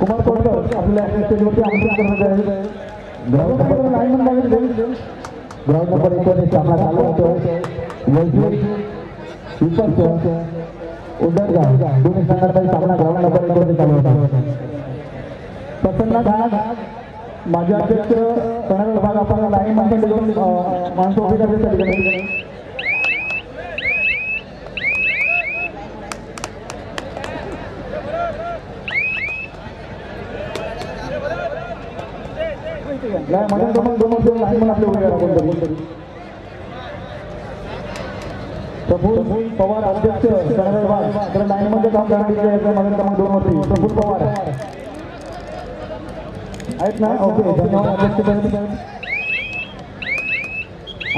कुमार कोळकर आपल्या स्टेजवरती आमंत्रित करण्यात आले ground number line number ground number एकोणीस सामना चालू होतोय उदरगाव दोन्ही संघांमध्ये सामना ग्राउंड नंबर एकोणीस चालू होता प्रसन्न घाट माझे अध्यक्ष कन्नड विभाग आपण लाईन नंबर माणसं उभी करण्यासाठी नाही मध्ये दोन दोन दोन लाईन म्हणून आपले उभे कोणतरी प्रफुल पवार अध्यक्ष विभाग तर मध्ये काम करणारे मध्ये क्रमांक दोन वरती. प्रफुल पवार. आहेत ना? ओके धन्यवाद. अध्यक्ष.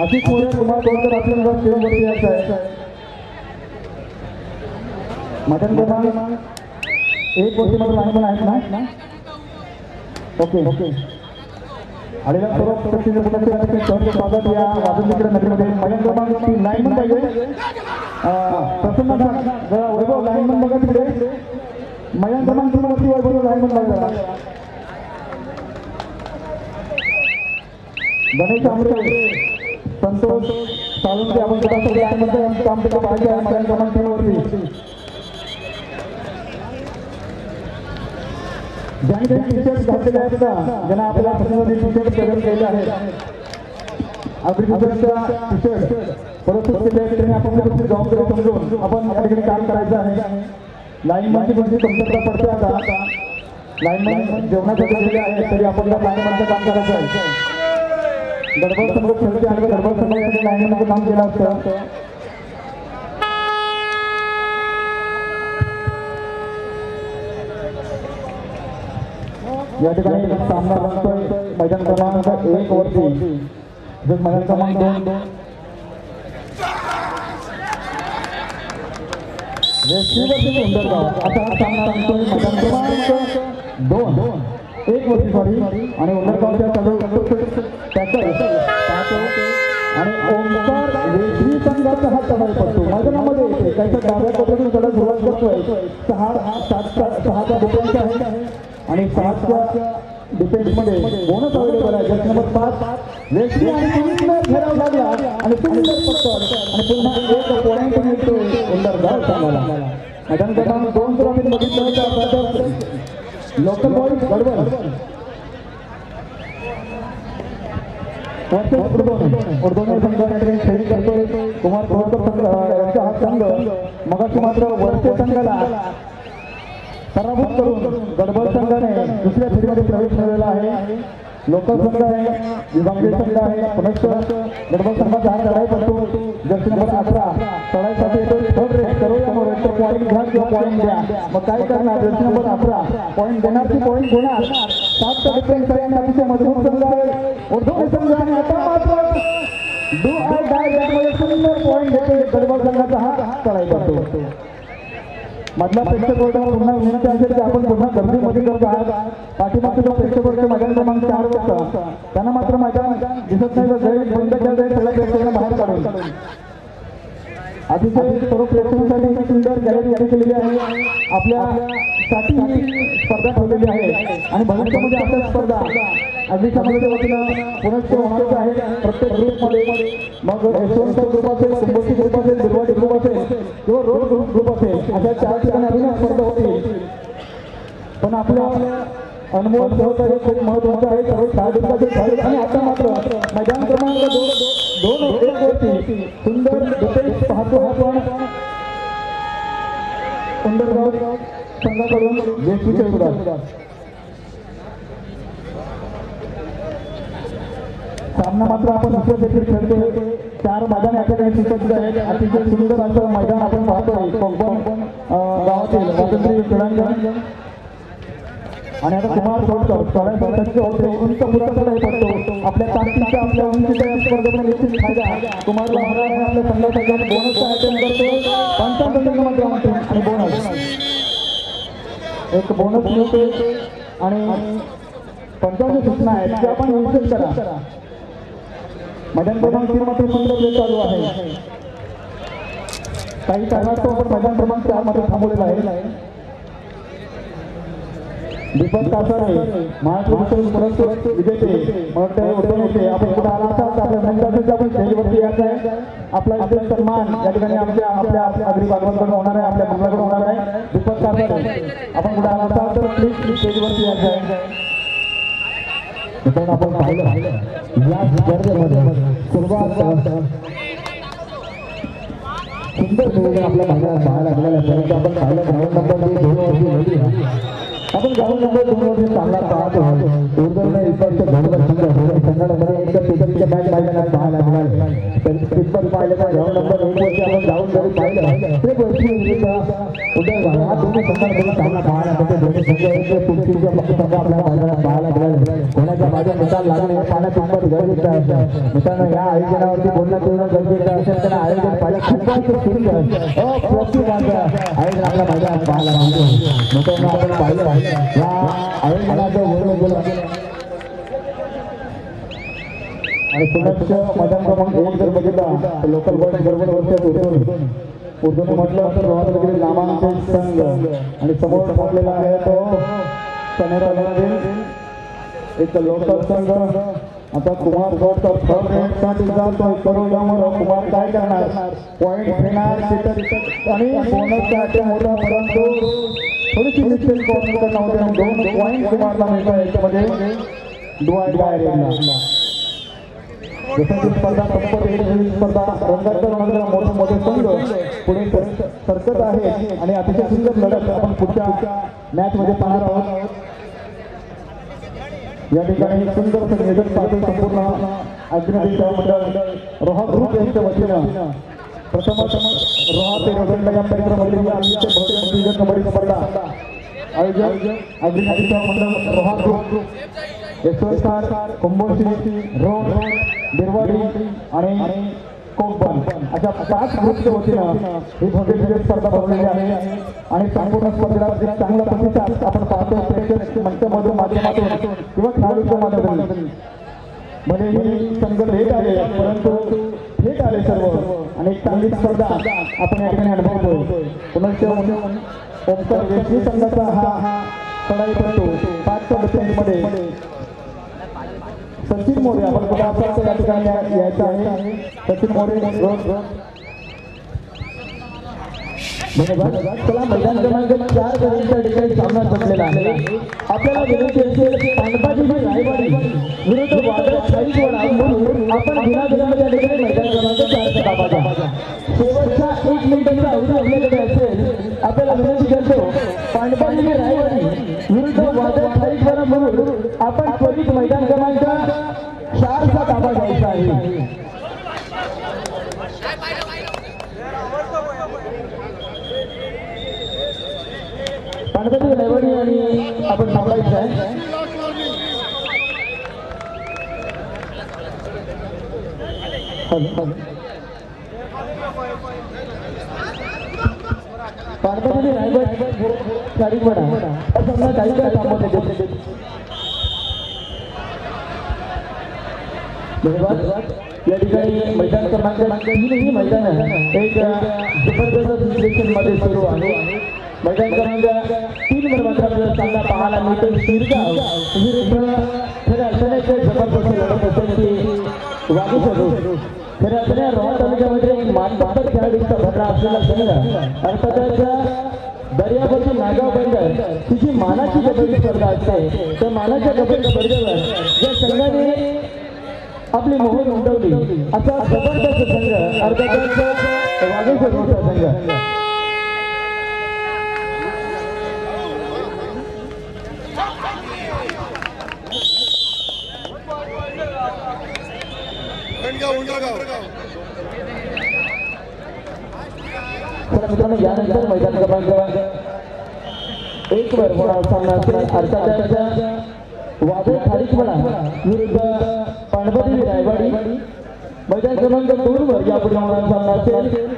आशिष मोरे कुमार कोळकर आपल्याला स्टेजवरती यायचं आहे. मदन क्रमांक एक वरती मध्ये लाईन पण आहेत ना? ओके. ओके. आलेल्या सर्व प्रत्येक मुलाचे सहर्ष स्वागत या वादनचित्र नगरीमध्ये मैदान क्रमांक लाईनमन पाहिजे प्रसन्न जरा वैभव लाईनमन बघा तिकडे. मैदान क्रमांक वरती वैभव लाईनमन बघा. जरा. गणेश आमरे संतोष साळुंके आपण सगळे लाईनमध्ये काम तिकडे पाहिजे आहे. क्रमांक तीन ज्यांनी ज्यांनी टी शर्ट घातलेले आहेत ना ज्यांना आपल्याला प्रतिनिधी टी शर्ट प्रदान केले आहेत अभिनेत्यांचा टी शर्ट परत केले आहेत त्यांनी आपण कुठली जबाबदारी समजून आपण या ठिकाणी काम करायचं आहे. लाईनमनची पण कमतरता पडते आता. लाईनमन जेवणाच्या गेलेले आहेत तरी आपण त्या लाईनमनचं काम करायचं आहे. गडबड समोर खेळते आणि गडबड संघासाठी लाईनमनचं काम केलं असतं. या ठिकाणी सामना रंगतोय. मैदान क्रमांक एक वरती. जर मैदान क्रमांक दोन दोन आता सामना रंगतोय. मैदान क्रमांक दोन. दोन एक वरती सॉरी आणि उंदरगावच्या चालू आणि ओंकार वेगळी संघाचा हा चढाई पडतो मैदानामध्ये येते त्याच्या डाव्या कोपऱ्यातून चढत सुरुवात करतोय. सहा सात सहाचा डिफेन्स आहे. आणि सातच्या डिफेन्समध्ये बोनस अवेलेबल आहे. जर नंबर पाच. वेस्टी आणि सुंदर घेराव लागला आणि सुंदर पकड आणि पुन्हा एक पॉईंट मिळतो सुंदर गाव सांगायला मैदान क्रमांक दोन जर आपण बघितलं तर लोकल बॉईज गडबड. उर्दोने उर्दोने खेळी करतोय. कुमार कोळकर संघ यांचा हा संघ. मगाशी मात्र वरच्या संघाला पराभूत करून गडबड संघाने दुसऱ्या फेरीमध्ये प्रवेश मिळवला आहे. लोकल संघ आहे विभागीय संघ आहे पुनश्च गडबड संघाचा हा लढाई पडतो जर्सी नंबर अठरा चढाईसाठी येतो थर्ड रेस करूया मग तर पॉईंट घ्या किंवा पॉईंट द्या. मग काय करणार? जर्सी नंबर अठरा पॉईंट देणार की पॉईंट घेणार? सातचा डिफेन्स आहे आणि अतिशय मजबूत संघ आहे. उर्दू संघ आणि आता मात्र डू आय डाय यामध्ये सुंदर पॉईंट घेतो गडबड संघाचा हा चढाई पडतो मधला प्रेक्षकवर्ग पुन्हा विनंती असेल की आपण पुन्हा गर्दीमध्ये करत आहात. पाठीमागचा जो प्रेक्षकवर्ग मैदान क्रमांक चार होता त्यांना मात्र मैदान दिसत नाही तर बंद केलं आहे सगळ्या प्रेक्षकांना बाहेर काढून. अतिशय सर्व प्रेक्षकांसाठी सुंदर गॅलरी उभी केलेली आहे. आपल्या साठी ही स्पर्धा ठेवलेली आहे. आणि भविष्यामध्ये आपल्या स्पर्धा अग्निशमनाच्या वतीनं पुनश्च होणारच आहे. प्रत्येक ग्रुपमध्ये मग यशवंत ग्रुप असेल कुंभोशी ग्रुप असेल बिरवाडी ग्रुप असेल किंवा रोड ग्रुप ग्रुप असेल अशा चार ठिकाणी अजून स्पर्धा होती. पण आपल्या अनुभव सहकार्य खूप महत्वाचं आहे. सर्व खेळाडूंसाठी खेळाडू आणि आता मात्र मैदान क्रमांक दोन दोन एक वरती सुंदर डिफेन्स पाहतो आपण सुंदरगाव संघाकडून. जेसीच्या विरोधात सामना मात्र आपण दुसऱ्या देखील खेळतोय चार मैदान या ठिकाणी सुसज्ज आहेत. अतिशय सुंदर असं मैदान आपण पाहतोय. कोकण गावातील स्वातंत्र्य क्रीडांगण आणि आता कुमार सोडकर सोळाशे होते उंच पुरस्कार पडतो. आपल्या ताकदीच्या आपल्या उंचीच्या स्पर्धेमध्ये निश्चित फायदा कुमार महाराज आहे आपल्या संघासाठी बोनसचा अटेम्प करतो. पंचावन्न रनांमध्ये आणि बोनस एक बोनस मिळतो आणि पंचावन्न सूचना आहेत त्या आपण विशेष करा. मदन प्रधान तीन मात्र सुंदर वेळ चालू आहे. काही कारणास्तव आपण मैदान क्रमांक चार मात्र थांबवलेला आहे. दीपक कासारे महाराष्ट्र कुस्ती पुरस्कृत विजेते. मग होते. आपण कुठे आला असाल तर आपल्या मंडळाचं आपण स्टेजवरती यायचं आहे. आपला इथे सन्मान या ठिकाणी आमच्या आपल्या अग्री बागवांकडून होणार आहे. आपल्या मंडळाकडून होणार आहे. दीपक कासारे आपण कुठे आला असाल तर प्लीज स्टेजवरती यायचं आहे. मित्रांनो आपण पाहिलं. या स्पर्धेमध्ये सुरुवात सुंदर आपल्या पाहायला पाहायला मिळालं परंतु आपण पाहिलं ग्राउंड नंबर होती आपण ग्राउंड नंबर दोन वरती चांगला पाहतो दुर्दैवाने इकडचं धनुकर संघ संघामध्ये एकदा तिकडच्या मॅच मैदानात पाहायला मिळाले तर तिथपर पाहिलं तर ग्राउंड नंबर एक वरती आपण जाऊन जरी पाहिलं ते गोष्टी विरुद्ध उदय झाला हा दोन्ही संघांमध्ये चांगला पाहायला मिळतो दोन्ही संघ एक तुमचे पक्ष संघ आपल्या मैदानात पाहायला मिळाले कोणाच्या माझ्या निकाल लागणे हे पाहणं तितपत गरजेचं आहे मित्रांनो या आयोजनावरती बोलणं तेवढं गरजेचं असेल तर आयोजन पाहिलं सुंदर अप्रतिमाचं आयोजन आपल्या मैदानात पाहायला मिळतो मित्रांनो आपण पाहिलं आणि पुण्याच मैदान क्रमांक एक जर बघितला तर लोकल बॉडी बरोबर वर्षात उतरून. उर्दूने म्हटलं तर रोहतगिरी नामांकित संघ. आणि समोर म्हटलेला आहे तो एक लोकल संघ. आता कुमार गौडचा यामुळं कुमार काय करणार? पॉईंट घेणार आणि बोनससाठी मोठा परंतु थोडीशी डिस्टन्स कॉर्नर नव्हते आणि दोन पॉईंट कुमारला मिळतात याच्यामध्ये. डुआय डायरेक्टला जसं की स्पर्धा स्पर्धा. रंगाचं रंगाला मोठे मोठे संघ. पुढे सरकत आहे आणि अतिशय सुंदर लढत आपण पुढच्या मॅच मध्ये पाहणार आहोत. या ठिकाणी सुंदर असं पाहतो संपूर्ण अग्निदेश मंडळ रोहा ग्रुप यांच्या वतीनं प्रथमच रोहा ते रोजंडा या परिसरामध्ये या अतिशय भव्य नियोजन कबड्डी स्पर्धा आयोजक अग्निदेश मंडळ रोहा ग्रुप यशवंतकार कुंभोशी रोड बिरवाडी आणि कोकबन अशा पाच ग्रुपच्या वतीनं ही भव्य क्रिकेट स्पर्धा भरवलेली आहे. आणि संपूर्ण स्पर्धेला एक चांगला प्रतिसाद आपण पाहतो प्रेक्षक मंचामधून माध्यमातून किंवा खेळाडूच्या माध्यमातून. भले ही संघ लेट आहे परंतु थेट आले सर्व. आणि चांगली स्पर्धा आपण या ठिकाणी अनुभवतोय. ओमकार वेशी संघाचा हा चढाई करतो पाचच्या बसेंटमध्ये सचिन मोरे आपण कुठे असाल तर या ठिकाणी यायचं आहे. सचिन मोरे रोज धन्यवाद मैदान क्रमांक चार पर्यंत ठिकाणी सामना संपलेला आहे. आपल्याला विनंती असेल रायवाडी विरुद्ध वादळ साईजवाडा म्हणून आपण ठिकाणी मैदान क्रमांक चारचा शेवटचा एक मिनिटाचा अवधी आपल्याकडे असेल आपल्याला विनंती करतो पानपाची रायवाडी विरुद्ध वादळ साईजवाडा म्हणून आपण त्वरित मैदान क्रमांक चारचा ताबा घ्यायचा आहे पानपाची रायवाडी आणि आपण थांबायचं आहे. पानपाची रायवाडी साईजवाडा असं काही काय थांबवते या ठिकाणी मैदान क्रमांक तीनही मैदान एक जबरदस्त मध्ये सुरू आहे मैदान क्रमांक तीन वर मात्र आपल्याला चांगला पाहायला मिळतो शिरगाव. विरुद्ध खऱ्या अर्थाने एक जबरदस्त लढत असेल वागू शकतो खऱ्या अर्थाने रोहा तालुक्यामध्ये अर्थातच नागाव बंदर तिची मानाची कबड्डी स्पर्धा असते. त्या मानाच्या कबड्डी स्पर्धेवर ज्या संघाने आपली मोहीम उमटवली असा जबरदस्त संघ अर्थातच वागेश्वर मोठा संघ. मित्रांनो यानंतर मैदान क्रमांक एक वर होणार सामना असेल अर्थातच वादळ खारीकपणा विरुद्ध रायवाडी. मैदान क्रमांक दोन वर यापुढे होणार सामना असेल.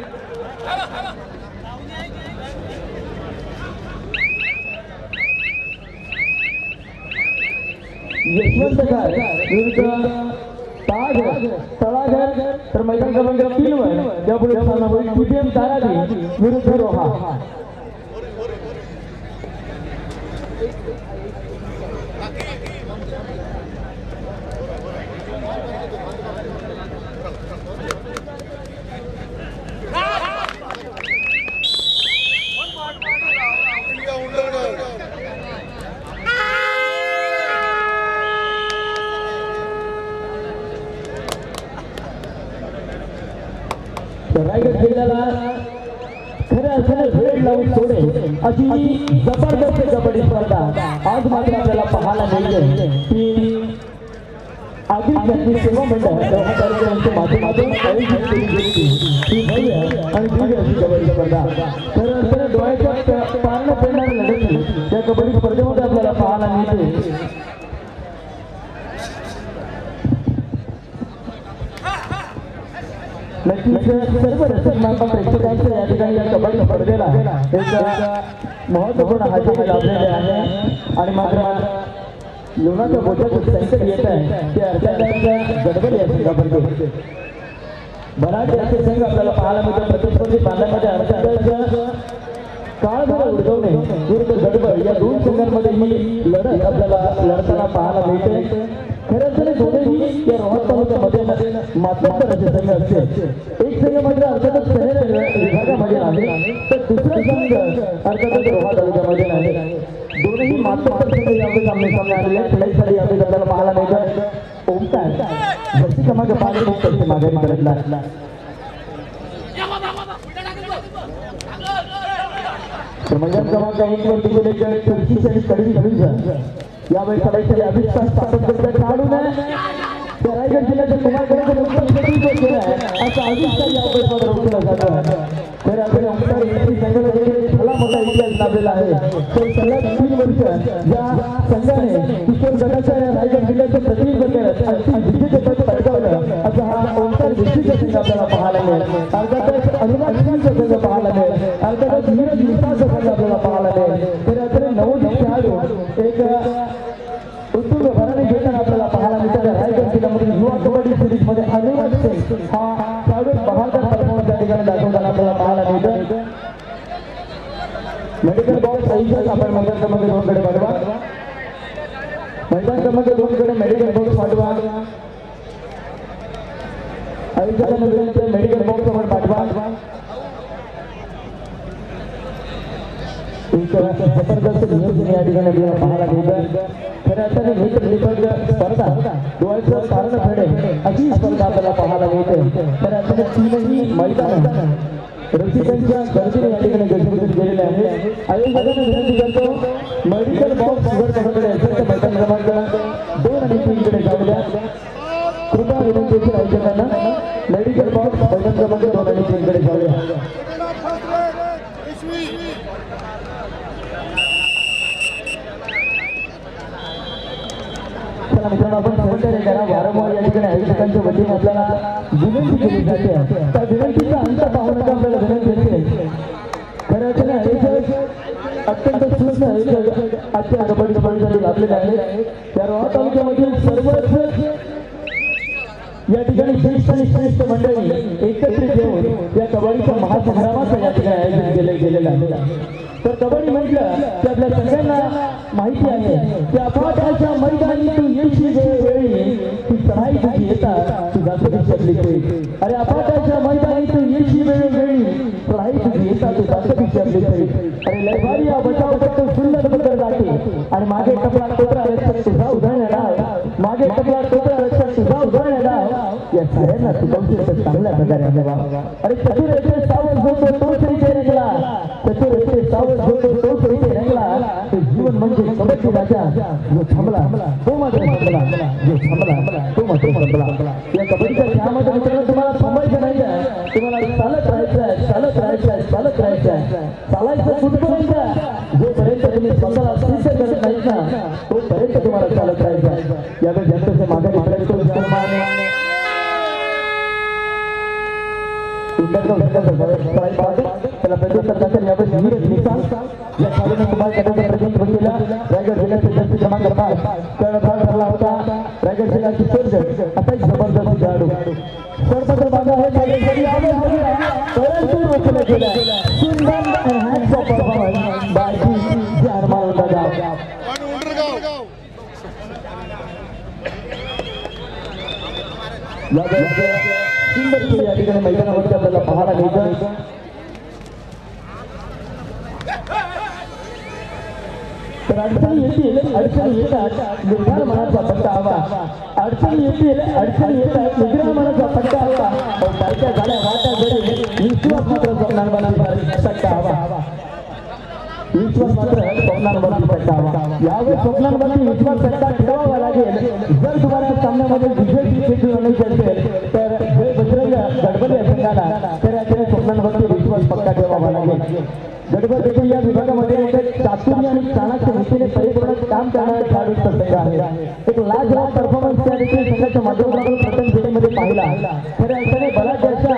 विरुद्ध ताज तळाघर तर मैदान क्रमांक तीन वर यापुढे सामना होईल टीपीएम ताराजी विरुद्ध रोहा रायगड जिल्ह्याला खऱ्या अर्थाने वेळ लावून सोडे अशी जबरदस्त कबड्डी स्पर्धा. आज मात्र आपल्याला पाहायला मिळते. की आधी त्यांनी सेवा मंडळ या माध्यमातून आयोजित केली गेली ही भव्य आणि दिव्य अशी कबड्डी स्पर्धा. डोळ्याच्या पारणं लढत त्या कबड्डी स्पर्धेमध्ये आपल्याला पाहायला मिळते. नक्कीच सर्व रसिक प्रेक्षकांचं या ठिकाणी या कबड्डी स्पर्धेला एक महत्त्वपूर्ण हजेरी लाभलेली आहे. आणि मात्र लोणाच्या बोटाचं संकट येत आहे. ते अर्ध्या गडबड या संघामध्ये बराच असे संघ आपल्याला पाहायला मिळतो. प्रतिस्पर्धी पाण्यामध्ये अर्ध्या काळभर उडवणे विरुद्ध गडबड या दोन संघांमध्ये ही लढत आपल्याला लढताना पाहायला मिळते. खरं तर दोन्ही या रोहत तालुक्यामध्ये मातोश्वर असे संघ असते. एक संघ मात्र म्हणजे अर्थातच शहर विभागामध्ये आहे तर दुसरा संघ अर्थातच रोहा तालुक्यामध्ये आहे दोन्ही मातोश्वर संघ यावेळी सामने सामने आलेले आहेत. यावेळी आपल्याला पाहायला मिळतं ओमकार जर्सी क्रमांक पाच ओमकारची माघारी करतला तर मैदान क्रमांक एक वर दिलेले जण तुळशीचे आणि यावेळी सदाईसाठी अभिष्ठान स्थापन काढून त्या रायगड जिल्ह्याच्या कुमारकडे केलं आहे. असं अभिष्ठान यावेळी पत्र उचललं तर आपण यांची भला मोठा इतिहास लाभलेला आहे. तर सलग तीन वर्ष या संघाने किशोर गटाच्या रायगड जिल्ह्याचं प्रतिनिधित्व केलं. मैदान क्रमांक दोन कडे पाठवा. मैदान क्रमांक दोन कडे मेडिकल बॉक्स पाठवा. आयुष्याला मेडिकल बॉक्स आपण पाठवा. जबरदस्त नियोजन या ठिकाणी आपल्याला पाहायला मिळतं खऱ्या अर्थाने मित्र स्पर्धा डोळ्याचं कारण फेडे अशी स्पर्धा आपल्याला पाहायला मिळते. खऱ्या अर्थाने तीनही मैदान रसिकांच्या गर्दीने या ठिकाणी गजबजून आहे. आयोजकांना विनंती करतो मेडिकल बॉक्स उघडपणाकडे असेल तर मैदान क्रमांक दोन आणि तीन कडे जाऊ द्या. कृपा विनंती असेल आयोजकांना मेडिकल बॉक्स मैदान क्रमांक दोन आणि तीन कडे जाऊ द्या. मित्रांनो आपण सहकार्य करा. वारंवार या ठिकाणी आयोजकांच्या वतीने आपल्याला विनंती केली जाते. त्या विनंतीचा अंत पाहू आपल्याला विनंती असते अत्यंत सुस्त आजच्या कबड्डी स्पर्धेसाठी लाभलेले आहेत. त्या रोहा तालुक्यामधील सर्वच या ठिकाणी श्रेष्ठ आणि श्रेष्ठ मंडळी एकत्रित येऊन या कबड्डीच्या महासंग्रामाचं या ठिकाणी आयोजन केलं गेलेलं आहे. तर कबड्डी म्हटलं की आपल्या सगळ्यांना माहिती आहे. की अफाटाच्या मैदानी जातो शकली अरे लयभारी या बचा सुंदर बदल जाते आणि मागे टपला टोपरा रक्षक तुझा उदाहरण मागे टपला टोपरा रक्षक तुझा उदाहरण या सगळ्यांना तू चांगल्या प्रकारे आणलं अरे चतुर येथे सावध होतो तोच रीते रंगला. चतुर येथे सावध होतो तोच रीते रंगला. ते जीवन म्हणजे कबड्डी राजा. जो थांबला तो मात्र थांबला. जो थांबला तो मात्र थांबला. या कबड्डीच्या खेळामध्ये मित्रांनो तुम्हाला थांबायचं नाही आहे तुम्हाला चालत राहायचं आहे चालत राहायचं आहे चालत राहायचं आहे चालायचं कुठपर्यंत जोपर्यंत तुम्ही स्वतःला सिद्ध करत नाहीत ना तोपर्यंत तुम्हाला चालत राहायचं आहे यावेळी जनतेचे मागे मागणी तो विचार उद्धवराव सरकारचा सराई पाहते त्याला प्रत्युत्तर दाखल यावेळी नीरज निसाल या शाळेने कुमार गटाचं प्रतिनिधित्व केलं रायगड जिल्ह्याचे जास्ती क्रमांक पाच तर भाग ठरला होता रायगड जिल्ह्याची सर्जन असा एक जबरदस्त खेळाडू सरपंच बाजा आहे रायगडसाठी आवाज वगैरे परंतु रोखलं गेलं सुंदर या सुंदर खेळ या ठिकाणी मैदानावरती आपल्याला पाहायला मिळतं तर अडचणी येतील अडचणी येतात. निर्धार मनाचा पट्टा हवा अडचणी येतील अडचणी येतात निर्धार मनाचा पट्टा विश्वास मात्र स्वप्नांवरती पट्टा यावेळी स्वप्नांवरती विश्वास पट्टा ठेवावा लागेल. जर तुम्हाला सामन्यामध्ये विजय जिंकून आणायचे असेल तर जय बजरंग गडबड संघाला तर याच्या स्वप्नांवरती विश्वास पक्का ठेवावा लागेल. गडबड देखील या विभागामध्ये एक चातुर्य आणि चाणाक्य रीतीने परिपूर्ण काम करणारा खेळाडूचा संघ आहे. एक लाज लाज परफॉर्मन्स त्या देखील संघाच्या माध्यमातून प्रथम फेरीमध्ये पाहिला. खऱ्या अर्थाने बऱ्याच अशा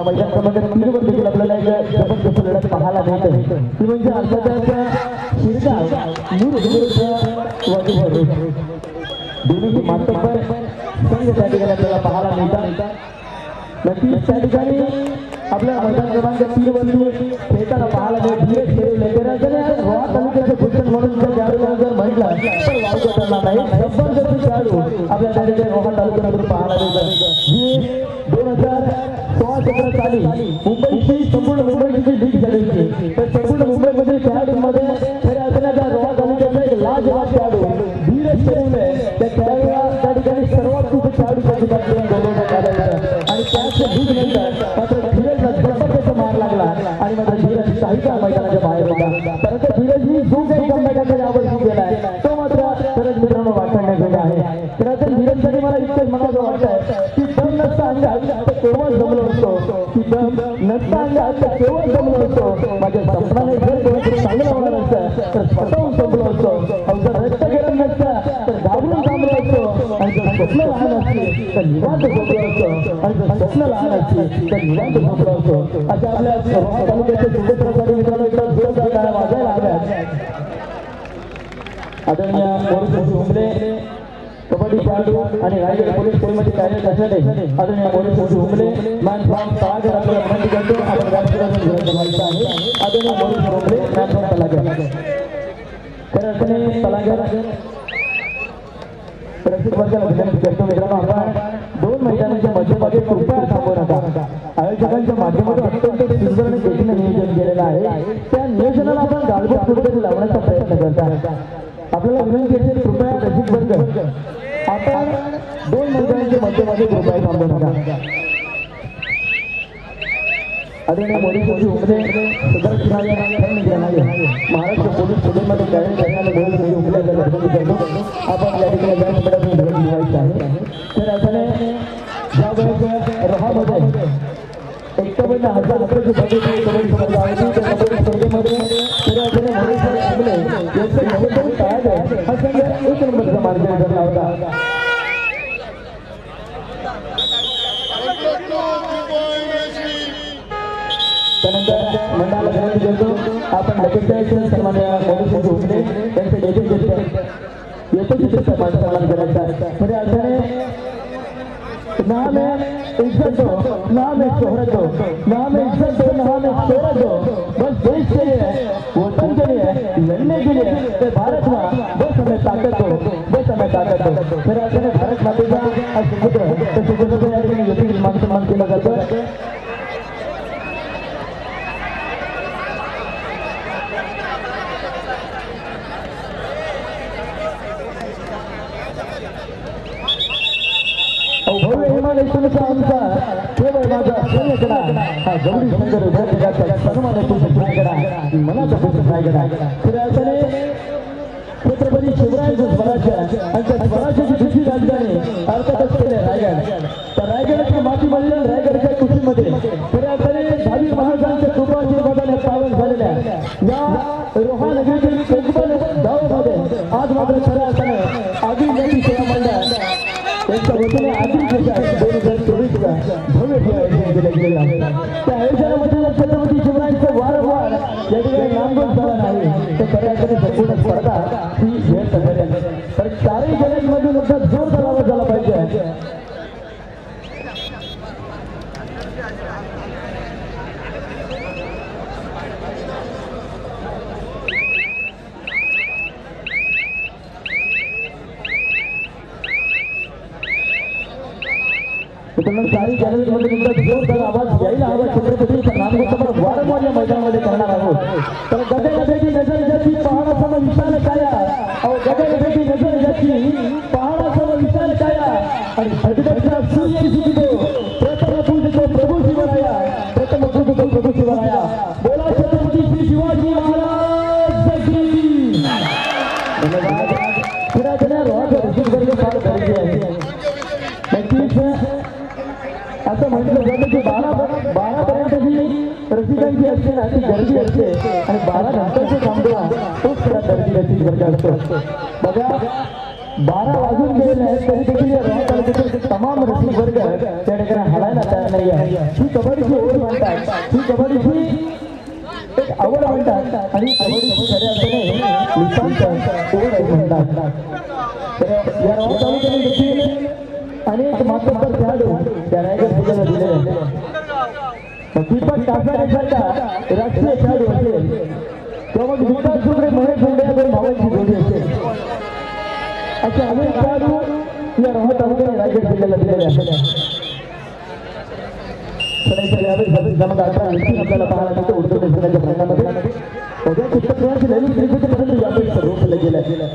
त्याला मैदान क्रमांक तीनवर देखील आपल्याला एक जबरदस्त लढत पाहायला मिळते ती म्हणजे अर्थातच शिरगाव दोन्ही मातब्बर संघ त्या ठिकाणी आपल्याला पाहायला मिळतात. नक्कीच त्या ठिकाणी आपल्या मैदान क्रमांक तीन खेळताना पाहायला मिळत गोवा म्हणून जर खेळाडूला जर म्हटलं तर नाही जबरदस्त खेळाडू आपल्या त्या ठिकाणी गोवा पाहायला मिळतात. साली मुंबईची संपूर्ण मुंबईची लीग झाली होती. तर संपूर्ण मुंबईमधील खेळाडूंमध्ये खऱ्या अर्थाने एक लाजवाब खेळाडू धीरज खेळवले त्या खेळाडूला त्या ठिकाणी सर्वात खूप खेळाडू प्रतिभाग गौरवण्यात आलं होतं आणि त्याच लीग नंतर मात्र धीरजला जबरदस्त मार लागला. आणि मात्र धीरज साहित्य नसता अंगात तर केव्हा जमलो असतो माझ्या स्वप्नाने जर कोणीतरी चांगलं होणार असतं तर स्वतःहून जमलो असतो अहो रक्त गेलं नसतं तर घाबरून थांबलो असतो आणि जर स्वप्न लहान असते तर निवांत झोपलो असतो आणि जर स्वप्न लहान असते तर निवांत झोपलो असतो अशा आपल्या रोहा सुभद्रासाठी मित्रांनो इकडं जोरदार गाड्या वाजायला हव्यात आदरणीय मोरेश हुंबले कबड्डी खेळाडू आणि रायगड पोलीस स्टेशनमध्ये कार्यरत असणारे आदरणीय मोरेश हुंबले मॅन फ्रॉम तळागर आपल्याला विनंती करतो. आपण राजकारणातून व्हायचं आहे. आदरणीय मोरेश हुंबले मॅन फ्रॉम खऱ्या अर्थाने वर्गाला विनंती करतो मित्रांनो आपण दोन मैदानाच्या मध्यभागी कृपया थांबू नका. आयोजकांच्या माध्यमातून अत्यंत सुंदर आणि देखील नियोजन केलेलं आहे. त्या नियोजनाला आपण गालबोट कुठेतरी लावण्याचा प्रयत्न करता. आपल्याला विनंती असेल कृपया रसिक वर्ग आपण दोन मैदानाच्या मध्यमध्ये कृपया थांबू नका आदरणीय मोदी मोदी उमरे सुदर्शनाय घेणारे महाराष्ट्र पोलीस स्टेशनमध्ये कार्यरत असणारे मोदी मोदी करतो. आपण या ठिकाणी व्यासपीठातून आहे. तर अशाने ज्या वेळेस रहामध्ये हजार कबड्डी स्पर्धा त्या कबड्डी स्पर्धेमध्ये तर अशाने मोदी सर यांचं योगदान आहे. हा संघ एक नंबरचा मार्ग ठरला होता त्यानंतर मंडळाला विनंती करतो आपण लगेच सन्मान्य मोदी उमरे यांचे येथे येथे तिथे सन्मान सन्मान करायचा खऱ्या अर्थाने नाम है इज्जत दो नाम है शोहरत दो नाम है इज्जत दो नाम है शोहरत दो। बस देश के लिए वतन के लिए लड़ने के लिए ते भारत में बस हमें ताकत दो बस हमें ताकत दो। खऱ्या अर्थाने भारत मातेचा हा सुपुत्र त्या सुपुत्राचा या ठिकाणी योग्य मान सन्मान केला जातो भव्य हिमालयचा आमचा केवळ माझा सैन्यकडा हा गौरी शंकर विद्यापीठाचा सन्मान सैन्यकडा मनाचा पुस्तक खऱ्या अर्थाने छत्रपती शिवरायांचं स्वराज्य आणि त्या स्वराज्याची दुसरी राजधानी अर्थातच केले रायगड. त्या रायगडाची माती रायगडच्या कुशीमध्ये. खऱ्या अर्थाने दहावी महाराजांच्या कृपाशीर्वादाने पावन झालेल्या या रोहा नगरीतील कोकण गावामध्ये आज मात्र खऱ्या अर्थाने ही व्यर्थ ठरेल तर चारही खेळांमधून एकदा जोरदार आवाज झाला पाहिजे. मित्रांनो चारही तुमचा जोर जोरदार आवाज यायला आवाज छत्रपती तर वारंवार या मैदानामध्ये करणार आहोत. तर गदे गदेची नजर ज्याची पहाडा सम विशाल काया ही ज्याची पहाडा सम विशाल काया आणि भगदत्ता सूर्य जिंकतो प्रथम पूजतो प्रभू शिवराया प्रथम पूजतो प्रभू शिवराया. बोला छत्रपती श्री शिवाजी महाराज की धन्यवाद पुन्हा त्यांना रोज रसीद वर्ग फार गरजे आहे. नक्कीच असं म्हटलं जातं की बारा बारा पर्यंत जी रसिकांची असते ना ती गर्दी असते. आणि बारा नंतरचे थांबला तोच खरा गर्दी रसिक वर्ग असतो. बघा बारा वाजून गेलेले आहेत तरी देखील या रोहा तालुक्यातील तमाम रसिक वर्ग त्या ठिकाणी हलायला तयार नाही आहे. ही कबड्डीची ओढ म्हणतात ही कबड्डीची एक आवड म्हणतात आणि कबड्डीची खऱ्या अर्थाने नितांत ओढ म्हणतात. तर या रोहा तालुक्याने देखील अनेक मातोपर खेळाडू त्या रायगड जिल्ह्याला दिले. आहेत दीपक कासारेसारखा राष्ट्रीय खेळाडू असेल किंवा मग विकास दुसरे महेश मुंडे या दोन भावांची जोडी असेल. असे अनेक खेळाडू या रोहा तालुक्याने रायगड जिल्ह्याला दिलेले आहेत सगळ्यांच्या यावेळी सतत जमा अठरा आणखी आपल्याला पाहायला मिळतं उर्दू देशनाच्या प्रयत्नामध्ये उद्या चित्रपटाची नवीन क्रिकेटपर्यंत यावेळी सर्व केलं गेलं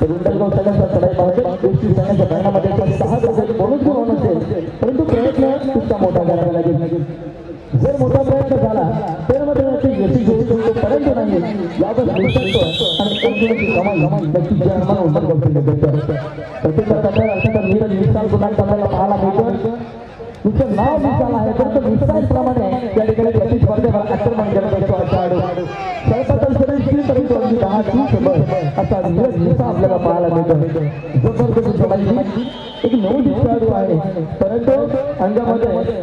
तर उंडलगाव संघाचा चढाई पाहते गोष्टी संघाच्या प्रयत्नामध्ये पण सहा गटाचे बोनस गुण होणं असेल परंतु प्रयत्न तितका मोठा करावा लागेल जर मोठा प्रयत्न झाला तर मात्र त्याची गती घेऊ शकतो परंतु नाही. यावर होऊ शकतो आणि अर्जुनाची कमाल नक्कीच जन्माला उंडलगाव संघ प्रत्येकाचा प्रत्येक असं तर नीरज निसाल गुणांक करायला पाहायला मिळतो तुमचं नाव विशाल आहे तर तो निसाल प्रमाणे त्या ठिकाणी गती स्पर्धेवर आक्रमण करत असतो खेळाडू स्वल्पातल सदस्य परंतु अगदी दहा तीस बस असा नीरज निसा आपल्याला पाहायला मिळतो जबरदस्त एक नऊ खेळाडू आहे. परंतु अंगामध्ये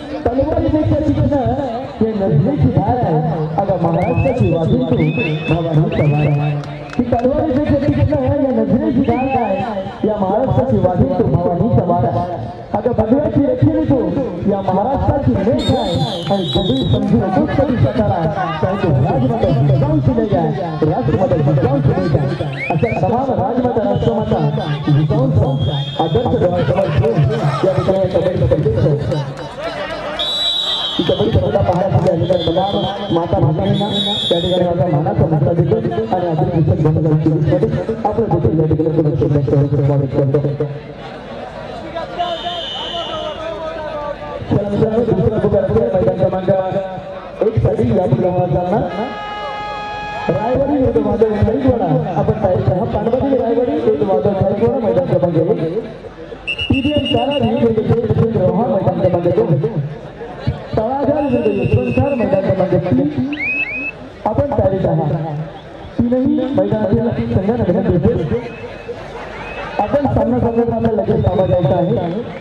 तलवारीपेक्षा शिक्षण या नजरेची धार आहे अगं महाराष्ट्राची वाजून तू भवानीचा वार आहे की तलवारीपेक्षा शिक्षण या नजरेची धार काय या महाराष्ट्राची वाजून तू भवानीचा वार आहे अगं भगव्याची रक्षणी तू या महाराष्ट्राची लेख आहे आणि जगळी समजून दुष्पटी सकारा त्याचे राजमाता जिजाऊची लेख आहे राजमाता जिजाऊची लेख आहे अशा तमाम राजमाता राष्ट्रमाता जिजाऊंचा आदर्श डोळ्यासमोर ठेवून या ठिकाणी कबड्डी स्पर्धेत ही कबड्डी पाहण्यासाठी माता मातांना त्या ठिकाणी माझा मानाचा मुद्दा देतो आणि अजून पुस्तक दोन हजार देखील या ठिकाणी शुभेच्छा स्वागत करतो दुसरा पुकार पुढे मैदान क्रमांक एक साठी या पुढे रायवाडी विरुद्ध माधव खारीकवाडा आपण तयार हा पानवाडी रायवाडी विरुद्ध माधव मैदान क्रमांक एक. टीडीएम चारा विरुद्ध मैदान क्रमांक दोन. तळागार विरुद्ध यशवंतसार मैदान आपण तयारीत आहात तीनही मैदानातील संघांना भेटेल आपण सामना संघटनाला लगेच सामोरं द्यायचा आहे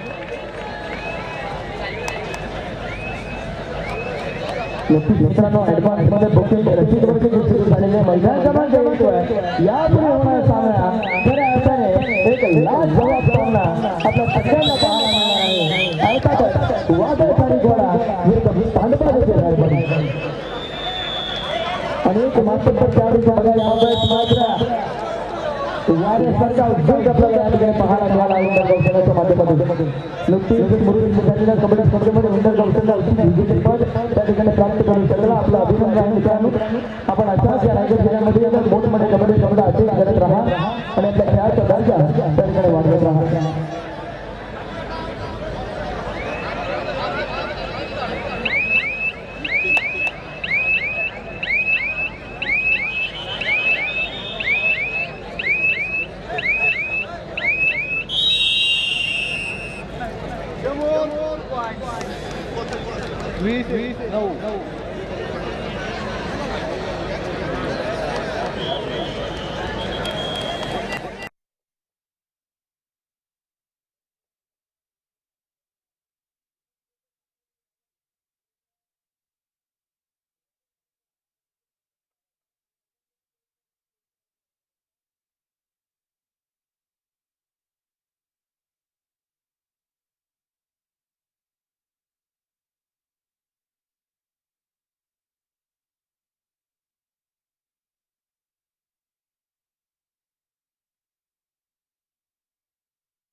नक्कीच मित्रांनो ऍडव्हान्समध्ये बुकिंग रशीद वर्ग झालेले मैदान क्रमांक या अनेक मातब्बर बघायला आवडत मात्र वाऱ्यासारखा उद्योग आपल्याला या ठिकाणी पाहायला मिळाला उंडर गौशाल्याच्या माध्यमातून नुकतीच मुरुड झालेल्या कबड्डी स्पर्धेमध्ये उंडर गौशाला विजेतेपद त्या ठिकाणी प्राप्त करून सगळं आपलं अभिनंदन आहे मित्रांनो आपण अशाच या रायगड जिल्ह्यामध्ये मोठमोठ्या मोठमोठे कबड्डी स्पर्धा असेच करत राहा With, with no.